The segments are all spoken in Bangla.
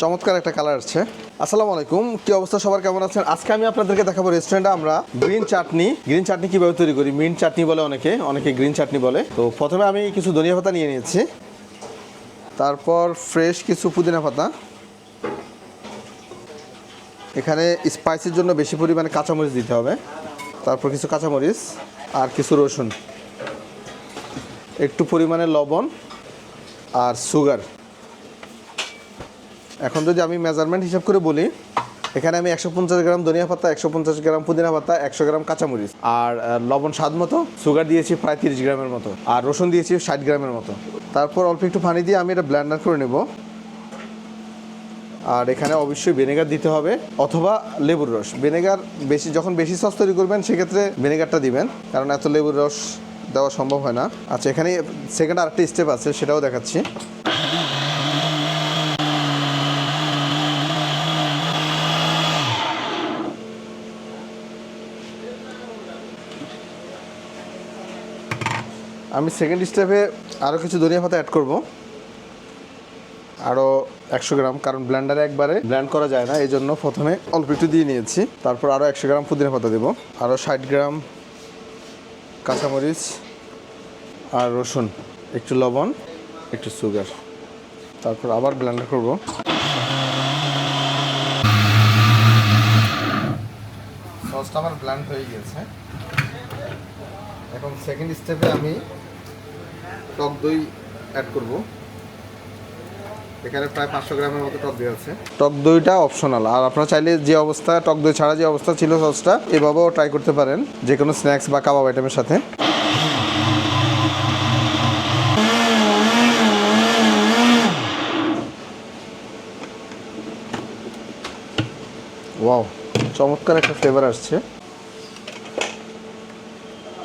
চমৎকার একটা কালার আছে আসসালামু আলাইকুম, কি অবস্থা? সবার কেমন আছেন? আজকে আমি আপনাদেরকে দেখাবো রেস্টুরেন্টে আমরা গ্রিন চাটনি গ্রিন চাটনি কীভাবে তৈরি করি? মিন্ট চাটনি বলে অনেকে অনেকে গ্রিন চাটনি বলে। তো প্রথমে আমি কিছু ধনিয়া পাতা নিয়ে নিয়েছি। তারপর ফ্রেশ কিছু পুদিনা পাতা। এখানে স্পাইসির জন্য বেশি পরিমাণে কাঁচামরিচ দিতে হবে। তারপর কিছু কাঁচামরিচ আর কিছু রসুন। একটু পরিমাণে লবণ আর সুগার এখন যদি আমি মেজারমেন্ট হিসাব করে বলি, এখানে আমি একশো পঞ্চাশ গ্রাম ধনিয়া পাতা, একশো পঞ্চাশ গ্রাম পুদিনা পাতা, একশো গ্রাম কাঁচামরিচ। আর লবণ স্বাদ মতো সুগার দিয়েছি প্রায় তিরিশ গ্রামের মতো, আর রসুন দিয়েছি ষাট গ্রামের মতো। তারপর অল্প একটু পানি দিয়ে আমি এটা ব্লেন্ডার করে নেব। আর এখানে অবশ্যই ভিনেগার দিতে হবে, অথবা লেবুর রস। ভিনেগার বেশি, যখন বেশি সস তৈরি করবেন, সেক্ষেত্রে ভিনেগারটা দিবেন, কারণ এত লেবুর রস দেওয়া সম্ভব হয় না। আচ্ছা এখানে সেকেন্ড আরেকটা স্টেপ আছে, সেটাও দেখাচ্ছি। আমি সেকেন্ড স্টেপে আরও কিছু ধনিয়া পাতা অ্যাড করব। আরও একশো গ্রাম, কারণ ব্ল্যান্ডারে একবারে ব্ল্যান্ড করা যায় না এই জন্য প্রথমে অল্প একটু দিয়ে নিয়েছি। তারপর আরও একশো গ্রাম পুদিনা পাতা দেবো। আরও ষাট গ্রাম কাঁচামরিচ আর রসুন, একটু লবণ, একটু সুগার তারপর আবার ব্লেন্ডার করব। সসটা আমার ব্ল্যান্ড হয়ে গিয়েছে। এখন সেকেন্ড স্টেপে আমি টক দই অ্যাড করব। এখানে প্রায় পাঁচশো গ্রামের মতো টক দই আছে। টক দইটা অপশনাল আর আপনারা চাইলে যে অবস্থা, টক দই ছাড়া যে অবস্থা ছিল সসটা, এভাবেও ট্রাই করতে পারেন যে কোনো স্ন্যাক্স বা কাবাব আইটেমের সাথে। ওয়াও চমৎকার একটা ফ্লেভার আসছে।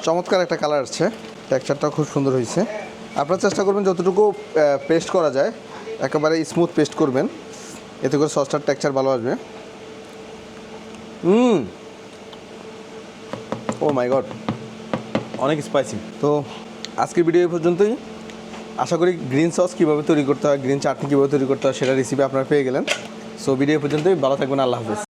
চমৎকার একটা কালার আসছে। টেক্সচারটাও খুব সুন্দর হয়েছে। আপনারা চেষ্টা করবেন যতটুকু পেস্ট করা যায় একেবারে স্মুথ পেস্ট করবেন। এতে করে সসটার টেক্সচার ভালো আসবে। হুম। ও মাই গড অনেক স্পাইসি তো আজকের ভিডিও এই পর্যন্তই। আশা করি গ্রিন সস কীভাবে তৈরি করতে হয় গ্রিন চাটনি কীভাবে তৈরি করতে হয় সেটা রেসিপি আপনারা পেয়ে গেলেন। সো ভিডিও পর্যন্তই। ভালো থাকবেন। আল্লাহ হাফেজ।